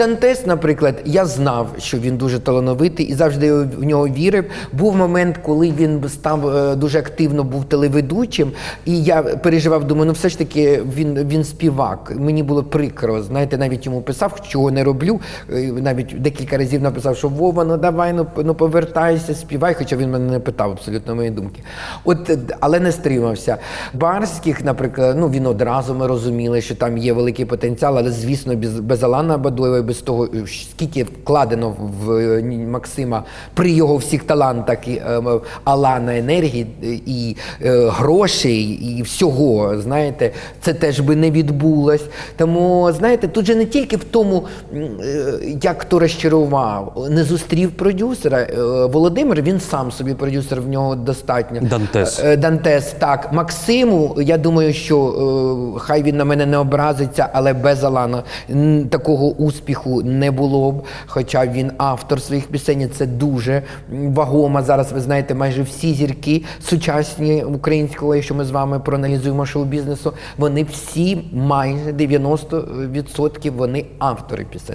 Дантес, наприклад, я знав, що він дуже талановитий і завжди в нього вірив. Був момент, коли він став е, дуже активно був телеведучим, і я переживав, думаю, ну все ж таки він, він співак. Мені було прикро. Знаєте, навіть йому писав, чого не роблю. Е, Навіть декілька разів написав, що Вова, ну давай, ну, ну повертайся, співай, хоча він мене не питав абсолютно мої думки. От, е, але не стримався. Барських, наприклад, ну він одразу ми розуміли, що там є великий потенціал, але звісно, без, без Алана Бадоєва, без того, е, скільки вкладено в е, Максима при його всіх талантах і е, Алана енергії і грошей, і всього, знаєте, це теж би не відбулось. Тому, знаєте, тут же не тільки в тому, як хто розчарував, не зустрів продюсера. Володимир, він сам собі продюсер, в нього достатньо. Дантес. Дантес, так. Максиму, я думаю, що хай він на мене не образиться, але без Алана такого успіху не було б. Хоча він автор своїх пісень, це дуже вагома. Зараз ви знаєте, майже всі зірки сучасні українського, якщо ми з вами проаналізуємо шоу-бізнесу, вони всі майже 90% вони автори пісень.